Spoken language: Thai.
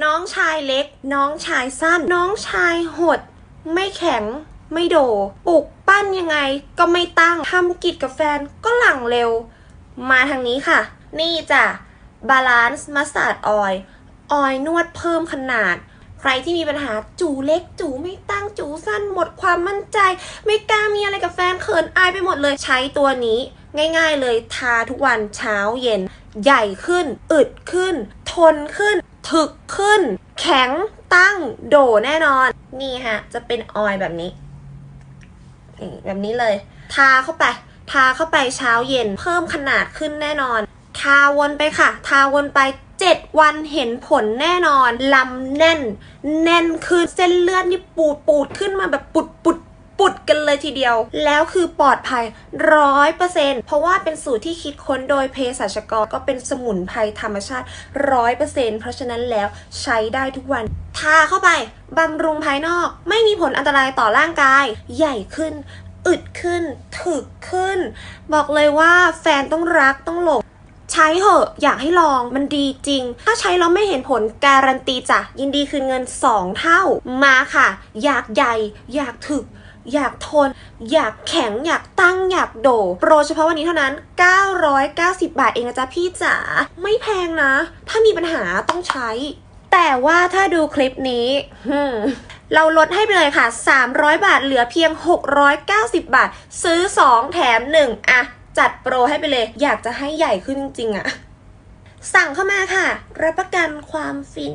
น้องชายเล็ก น้องชายสั้น น้องชายหด ไม่แข็ง ไม่โด ปลุกปั้นยังไงก็ไม่ตั้งทำกิจกับแฟนก็หลังเร็ว มาทางนี้ค่ะ นี่จ้ะบาลานซ์มัสตาร์ดออยออยนวดเพิ่มขนาด ใครที่มีปัญหาจูเล็กจูไม่ตั้งจูสั้นหมดความมั่นใจ ไม่กล้ามีอะไรกับแฟนเขินอายไปหมดเลยใช้ตัวนี้ ง่าย ๆ เลยทาทุกวันเช้าเย็น ใหญ่ขึ้น อึดขึ้น ทนขึ้น ถึกขึ้น แข็งตั้งโดแน่นอน นี่ฮะ จะเป็นออยแบบนี้ แบบนี้เลย ทาเข้าไป ทาเข้าไปเช้าเย็น เพิ่มขนาดขึ้นแน่นอน ทาวนไปค่ะ ทาวนไป7วันเห็นผลแน่นอน ลำแน่น แน่นคือเส้นเลือดนี่ปูดปูดขึ้นมาแบบปุดปุด ทีเดียว แล้วคือปลอดภัยร้อยเปอร์เซ็นเพราะว่าเป็นสูตรที่คิดค้นโดยเภสัชกรก็เป็นสมุนไพรธรรมชาติร้อยเปอร์เซ็นเพราะฉะนั้นแล้วใช้ได้ทุกวัน ทาเข้าไปบำรุงภายนอก ไม่มีผลอันตรายต่อร่างกาย ใหญ่ขึ้น อึดขึ้น ถึกขึ้น บอกเลยว่าแฟนต้องรักต้องหลงใช้เหอะ อยากให้ลองมันดีจริง ถ้าใช้แล้วไม่เห็นผลการันตีจ้ะ ยินดีคืนเงิน 2 เท่า มาค่ะ อยากใหญ่ อยากถึก อยากทน อยากแข็ง อยากตั้ง อยากโดโปรเฉพาะวันนี้เท่านั้น 990 บาทเองนะจ๊ะพี่จ๋า ไม่แพงนะ ถ้ามีปัญหาต้องใช้ แต่ว่าถ้าดูคลิปนี้ เราลดให้ไปเลยค่ะ 300 บาทเหลือเพียง 690 บาท ซื้อ 2 แถม 1 อะ จัดโปรให้ไปเลย อยากจะให้ใหญ่ขึ้นจริงๆอะสั่งเข้ามาค่ะ รับประกันความฟิน